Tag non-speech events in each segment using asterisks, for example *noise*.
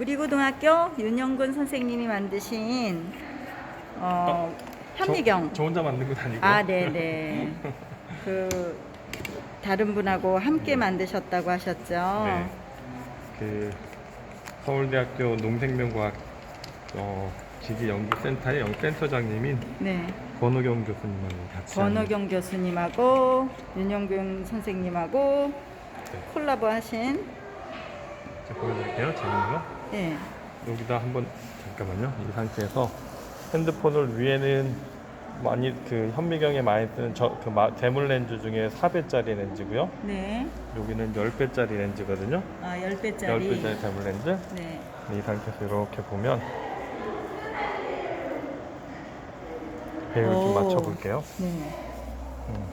구리고등학교 윤영근 선생님이 만드신 어, 현미경. 저, 저 혼자 만든 건 아니고. 아, 네네. *laughs* 그 다른 분하고 함께 만드셨다고 하셨죠. 네. 그 서울대학교 농생명과학 어, 기기연구센터의 연센터장님인 네. 권호경 교수님하고 같이 권호경 교수님하고 윤영근 선생님하고 네. 콜라보 하신 보여드릴게요. 재밌는 거. 네. 여기다 한번 잠깐만요. 이 상태에서 핸드폰을 위에는 많이 그 현미경에 많이 쓰는 저, 그 마- 대물 렌즈 중에 4배짜리 렌즈고요. 네. 여기는 10배짜리 렌즈거든요. 아, 10배짜리. 10배짜리 대물 렌즈. 네. 이 상태에서 이렇게 보면 배를 좀 오. 맞춰 볼게요. 네. 음.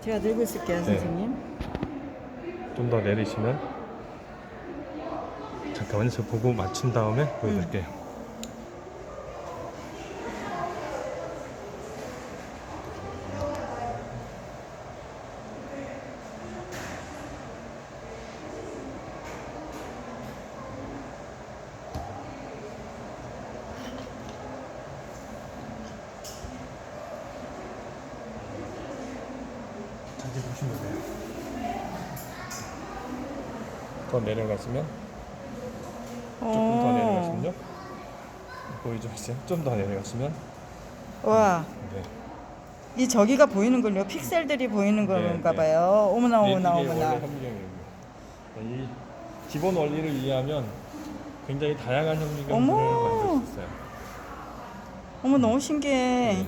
제가 들고 있을게요, 네. 선생님. 좀더 내리시면 잠깐만요. 저 보고 맞춘 다음에 보여드릴게요. 자기 보시면 돼요. 더 내려가시면 조금 더 오. 내려가시면요. 보이죠 이제 좀 더 내려가시면 와, 네. 이 저기가 보이는군요. 픽셀들이 보이는 네, 건가 네. 봐요. 어머나 네, 어머나 이게 어머나. 이 기본 원리를 이해하면 굉장히 다양한 현미경들을 어머. 만들 수 있어요. 어머 너무 신기해. 네.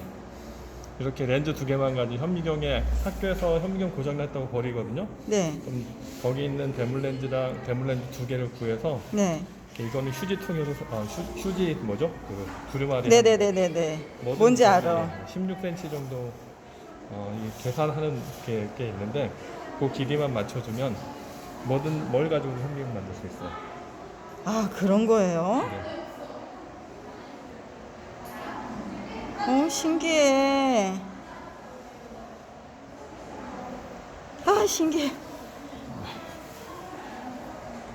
이렇게 렌즈 두 개만 가지고 현미경에 학교에서 현미경 고장 났다고 버리거든요. 네. 그럼 거기 있는 대물 렌즈랑 대물 렌즈 두 개를 구해서 네. 이거는 휴지통으로 아, 휴, 휴지 뭐죠? 그 두루마리 네, 네, 네, 네, 네. 뭐든 뭔지 그 알아. 16cm 정도 어, 이 계산하는 게, 게 있는데 그 길이만 맞춰주면 뭐든 뭘 가지고 현미경 만들 수 있어요. 아, 그런 거예요? 네. 어, 신기해. 아, 신기해.